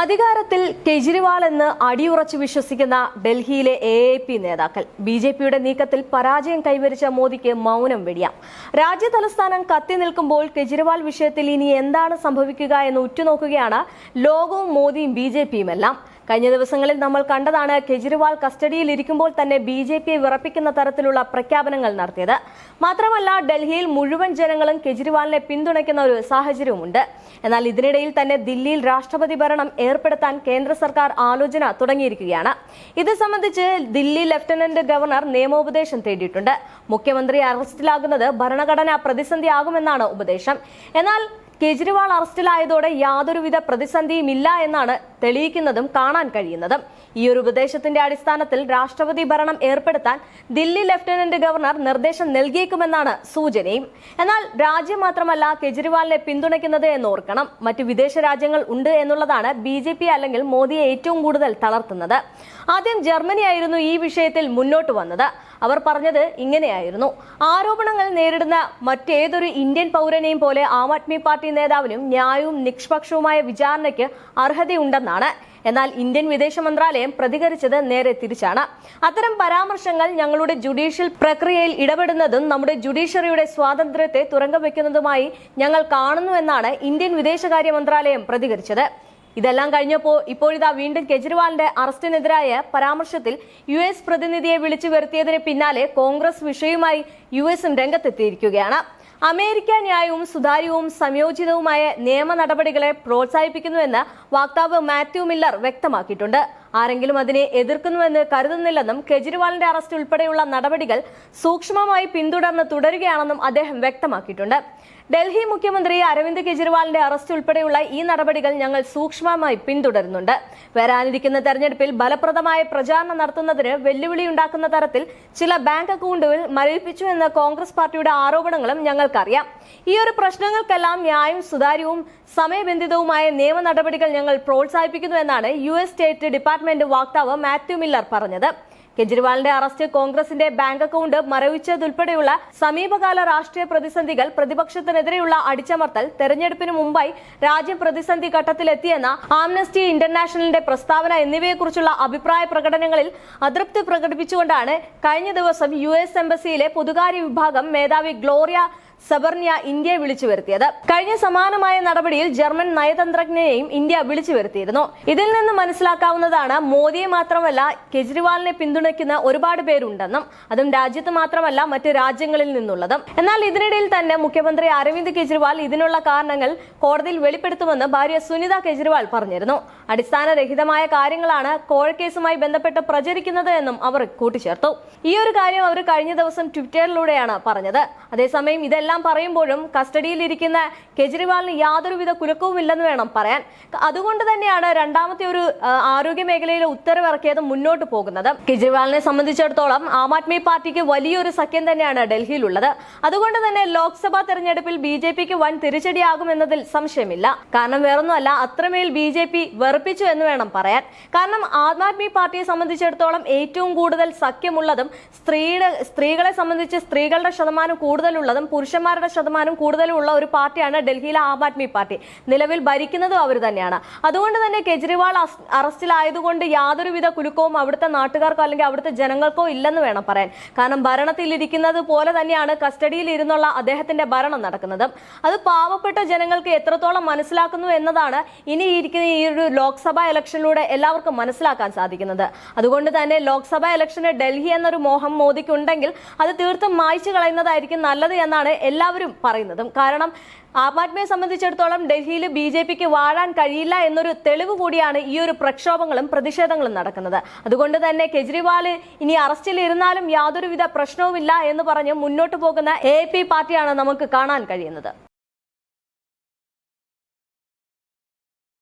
അധികാരത്തിൽ കെജ്രിവാൾ എന്ന് അടിയുറച്ചു വിശ്വസിക്കുന്ന ഡൽഹിയിലെ എ എ പി നേതാക്കൾ. ബി ജെ പിയുടെ നീക്കത്തിൽ പരാജയം കൈവരിച്ച മോദിക്ക് മൗനം വെടിയാം. രാജ്യ തലസ്ഥാനം കത്തി നിൽക്കുമ്പോൾ കെജ്രിവാൾ വിഷയത്തിൽ ഇനി എന്താണ് സംഭവിക്കുക എന്ന് ഉറ്റുനോക്കുകയാണ് ലോകവും മോദിയും ബി ജെ പിയും എല്ലാം കഴിഞ്ഞ ദിവസങ്ങളിൽ നമ്മൾ കണ്ടതാണ് കെജ്രിവാൾ കസ്റ്റഡിയിൽ ഇരിക്കുമ്പോൾ തന്നെ ബി ജെ പിയെ വിറപ്പിക്കുന്ന തരത്തിലുള്ള പ്രഖ്യാപനങ്ങൾ നടത്തിയത്. മാത്രമല്ല ഡൽഹിയിൽ മുഴുവൻ ജനങ്ങളും കെജ്രിവാളിനെ പിന്തുണയ്ക്കുന്ന ഒരു സാഹചര്യവുമുണ്ട്. എന്നാൽ ഇതിനിടയിൽ തന്നെ ദില്ലിയിൽ രാഷ്ട്രപതി ഭരണം ഏർപ്പെടുത്താൻ കേന്ദ്ര സർക്കാർ ആലോചന തുടങ്ങിയിരിക്കുകയാണ്. ഇത് സംബന്ധിച്ച് ദില്ലി ലഫ്റ്റനന്റ് ഗവർണർ നിയമോപദേശം തേടിയിട്ടുണ്ട്. മുഖ്യമന്ത്രി അറസ്റ്റിലാകുന്നത് ഭരണഘടനാ പ്രതിസന്ധിയാകുമെന്നാണ് ഉപദേശം. എന്നാൽ കേജ്രിവാൾ അറസ്റ്റിലായതോടെ യാതൊരുവിധ പ്രതിസന്ധിയും ഇല്ല എന്നാണ് തെളിയിക്കുന്നതും കാണാൻ കഴിയുന്നതും. ഈ ഒരു ഉപദേശത്തിന്റെ അടിസ്ഥാനത്തിൽ രാഷ്ട്രപതി ഭരണം ഏർപ്പെടുത്താൻ ദില്ലി ലഫ്റ്റനന്റ് ഗവർണർ നിർദ്ദേശം നൽകിയേക്കുമെന്നാണ് സൂചനയും. എന്നാൽ രാജ്യം മാത്രമല്ല കെജ്രിവാളിനെ പിന്തുണയ്ക്കുന്നത് എന്നോർക്കണം. മറ്റ് വിദേശ രാജ്യങ്ങൾ ഉണ്ട് എന്നുള്ളതാണ് ബി അല്ലെങ്കിൽ മോദിയെ ഏറ്റവും കൂടുതൽ തളർത്തുന്നത്. ആദ്യം ജർമ്മനിയായിരുന്നു ഈ വിഷയത്തിൽ മുന്നോട്ട് വന്നത്. അവർ പറഞ്ഞത് ഇങ്ങനെയായിരുന്നു. ആരോപണങ്ങൾ നേരിടുന്ന മറ്റേതൊരു ഇന്ത്യൻ പൗരനെയും പോലെ ആം ആദ്മി പാർട്ടി നേതാവിനും ന്യായവും നിഷ്പക്ഷവുമായ വിചാരണയ്ക്ക് അർഹതയുണ്ടെന്നാണ് എന്നാൽ ഇന്ത്യൻ വിദേശ മന്ത്രാലയം പ്രതികരിച്ചത് നേരെ തിരിച്ചാണ്. അത്തരം പരാമർശങ്ങൾ ഞങ്ങളുടെ ജുഡീഷ്യൽ പ്രക്രിയയിൽ ഇടപെടുന്നതും നമ്മുടെ ജുഡീഷ്യറിയുടെ സ്വാതന്ത്ര്യത്തെ തുറങ്കം വയ്ക്കുന്നതുമായി ഞങ്ങൾ കാണുന്നുവെന്നാണ് ഇന്ത്യൻ വിദേശകാര്യ മന്ത്രാലയം പ്രതികരിച്ചത്. ഇതെല്ലാം കഴിഞ്ഞപ്പോൾ ഇപ്പോഴിതാ വീണ്ടും കെജ്രിവാളിന്റെ അറസ്റ്റിനെതിരായ പരാമർശത്തിൽ യു എസ് പ്രതിനിധിയെ വിളിച്ചു വരുത്തിയതിന് പിന്നാലെ കോൺഗ്രസ് വിഷയവുമായി യു എസും രംഗത്തെത്തിയിരിക്കുകയാണ്. അമേരിക്ക ന്യായവും സുതാര്യവും സംയോജിതവുമായ നിയമ നടപടികളെ പ്രോത്സാഹിപ്പിക്കുന്നുവെന്ന് വക്താവ് മാത്യു മില്ലർ വ്യക്തമാക്കിയിട്ടുണ്ട്. ആരെങ്കിലും അതിനെ എതിർക്കുന്നുവെന്ന് കരുതുന്നില്ലെന്നും കെജ്രിവാളിന്റെ അറസ്റ്റ് ഉൾപ്പെടെയുള്ള നടപടികൾ സൂക്ഷ്മമായി പിന്തുടർന്ന് തുടരുകയാണെന്നും അദ്ദേഹം വ്യക്തമാക്കിയിട്ടുണ്ട്. ഡൽഹി മുഖ്യമന്ത്രി അരവിന്ദ് കെജ്രിവാളിന്റെ അറസ്റ്റ് ഉൾപ്പെടെയുള്ള ഈ നടപടികൾ ഞങ്ങൾ സൂക്ഷ്മമായി പിന്തുടരുന്നുണ്ട്. വരാനിരിക്കുന്ന തെരഞ്ഞെടുപ്പിൽ ഫലപ്രദമായ പ്രചാരണം നടത്തുന്നതിന് വെല്ലുവിളിയുണ്ടാക്കുന്ന തരത്തിൽ ചില ബാങ്ക് അക്കൗണ്ടുകൾ മരവിപ്പിച്ചു എന്ന കോൺഗ്രസ് പാർട്ടിയുടെ ആരോപണങ്ങളും ഞങ്ങൾക്കറിയാം. ഈ ഒരു പ്രശ്നങ്ങൾക്കെല്ലാം ന്യായവും സുതാര്യവും സമയബന്ധിതവുമായ നിയമ നടപടികൾ ഞങ്ങൾ പ്രോത്സാഹിപ്പിക്കുന്നു എന്നാണ് യു എസ് സ്റ്റേറ്റ് ഡിപ്പാർട്ട്മെന്റ് വക്താവ് മാത്യു മില്ലർ പറഞ്ഞത്. കെജ്രിവാളിന്റെ അറസ്റ്റ് കോൺഗ്രസിന്റെ ബാങ്ക് അക്കൗണ്ട് മരവിച്ചതുൾപ്പെടെയുള്ള സമീപകാല രാഷ്ട്രീയ പ്രതിസന്ധികൾ പ്രതിപക്ഷത്തിനെതിരെയുള്ള അടിച്ചമർത്തൽ തെരഞ്ഞെടുപ്പിന് മുമ്പായി രാജ്യം പ്രതിസന്ധി ഘട്ടത്തിലെത്തിയെന്ന ആംനസ്റ്റി ഇന്റർനാഷണലിന്റെ പ്രസ്താവന എന്നിവയെക്കുറിച്ചുള്ള അഭിപ്രായ പ്രകടനങ്ങളിൽ അതൃപ്തി പ്രകടിപ്പിച്ചുകൊണ്ടാണ് കഴിഞ്ഞ ദിവസം യു എംബസിയിലെ പൊതുകാര്യ വിഭാഗം മേധാവി ഗ്ലോറിയ സബർണിയ ഇന്ത്യയെ വിളിച്ചു വരുത്തിയത്. കഴിഞ്ഞ സമാനമായ നടപടിയിൽ ജർമ്മൻ നയതന്ത്രജ്ഞനെയും ഇന്ത്യ വിളിച്ചു വരുത്തിയിരുന്നു. ഇതിൽ നിന്ന് മനസ്സിലാക്കാവുന്നതാണ് മോദിയെ മാത്രമല്ല കെജ്രിവാളിനെ പിന്തുണയ്ക്കുന്ന ഒരുപാട് പേരുണ്ടെന്നും അതും രാജ്യത്ത് മാത്രമല്ല മറ്റ് രാജ്യങ്ങളിൽ നിന്നുള്ളതും. എന്നാൽ ഇതിനിടയിൽ തന്നെ മുഖ്യമന്ത്രി അരവിന്ദ് കെജ്രിവാൾ ഇതിനുള്ള കാരണങ്ങൾ കോടതിയിൽ വെളിപ്പെടുത്തുമെന്ന് ഭാര്യ സുനിത കെജ്രിവാൾ പറഞ്ഞിരുന്നു. അടിസ്ഥാനരഹിതമായ കാര്യങ്ങളാണ് കോഴക്കേസുമായി ബന്ധപ്പെട്ട് പ്രചരിക്കുന്നത് എന്നും അവർ കൂട്ടിച്ചേർത്തു. ഈ ഒരു കാര്യം അവർ കഴിഞ്ഞ ദിവസം ട്വിറ്ററിലൂടെയാണ് പറഞ്ഞത്. അതേസമയം ഇതെല്ലാം പറയുമ്പോഴും കസ്റ്റഡിയിലിരിക്കുന്ന കെജ്രിവാളിന് യാതൊരുവിധ കുലുക്കവുമില്ലെന്ന് വേണം പറയാൻ. അതുകൊണ്ട് തന്നെയാണ് രണ്ടാമത്തെ ഒരു ആരോഗ്യ മേഖലയിലെ ഉത്തരവിറക്കിയത് മുന്നോട്ട് പോകുന്നത്. കെജ്രിവാളിനെ സംബന്ധിച്ചിടത്തോളം ആം ആദ്മി പാർട്ടിക്ക് വലിയൊരു സഖ്യം തന്നെയാണ് ഡൽഹിയിലുള്ളത്. അതുകൊണ്ട് തന്നെ ലോക്സഭാ തെരഞ്ഞെടുപ്പിൽ ബി ജെ പിക്ക് വൻ തിരിച്ചടിയാകുമെന്നതിൽ സംശയമില്ല. കാരണം വേറൊന്നുമല്ല അത്രമേൽ ബി ജെ പി വെറുപ്പിച്ചു എന്ന് വേണം പറയാൻ. കാരണം ആം ആദ്മി പാർട്ടിയെ സംബന്ധിച്ചിടത്തോളം ഏറ്റവും കൂടുതൽ സഖ്യമുള്ളതും സ്ത്രീയുടെ സ്ത്രീകളെ സംബന്ധിച്ച് സ്ത്രീകളുടെ ശതമാനം കൂടുതലുള്ളതും പുരുഷന്മാരുടെ ശതമാനം കൂടുതലുള്ള ഒരു പാർട്ടിയാണ് ഡൽഹിയിലെ ആം ആദ്മി പാർട്ടി. നിലവിൽ ഭരിക്കുന്നതും അവർ തന്നെയാണ്. അതുകൊണ്ട് തന്നെ കെജ്രിവാൾ അറസ്റ്റിലായതുകൊണ്ട് യാതൊരുവിധ കുലുക്കവും അവിടുത്തെ നാട്ടുകാർക്കോ അല്ലെങ്കിൽ അവിടുത്തെ ജനങ്ങൾക്കോ ഇല്ലെന്ന് വേണം പറയാൻ. കാരണം ഭരണത്തിലിരിക്കുന്നത് പോലെ തന്നെയാണ് കസ്റ്റഡിയിൽ ഇരുന്നുള്ള അദ്ദേഹത്തിന്റെ ഭരണം നടക്കുന്നത്. അത് പാവപ്പെട്ട ജനങ്ങൾക്ക് എത്രത്തോളം മനസ്സിലാക്കുന്നു എന്നതാണ് ഇനി ഇരിക്കുന്ന ഈ ഒരു ലോക്സഭാ ഇലക്ഷനിലൂടെ എല്ലാവർക്കും മനസ്സിലാക്കാൻ സാധിക്കുന്നത്. അതുകൊണ്ട് തന്നെ ലോക്സഭാ ഇലക്ഷന് ഡൽഹി എന്നൊരു മോഹം മോദിക്ക് ഉണ്ടെങ്കിൽ അത് തീർത്തും മായ്ച്ചു കളയുന്നതായിരിക്കും നല്ലത് എന്നാണ് എല്ലാവരും പറയുന്നതും. കാരണം ആം ആദ്മിയെ സംബന്ധിച്ചിടത്തോളം ഡൽഹിയിൽ ബി ജെ പിക്ക് വാഴാൻ കഴിയില്ല എന്നൊരു തെളിവ് കൂടിയാണ് ഈ ഒരു പ്രക്ഷോഭങ്ങളും പ്രതിഷേധങ്ങളും നടക്കുന്നത്. അതുകൊണ്ട് തന്നെ കെജ്രിവാൾ ഇനി അറസ്റ്റിൽ ഇരുന്നാലും യാതൊരുവിധ പ്രശ്നവുമില്ല എന്ന് പറഞ്ഞ് മുന്നോട്ട് പോകുന്ന എ പാർട്ടിയാണ് നമുക്ക് കാണാൻ കഴിയുന്നത്.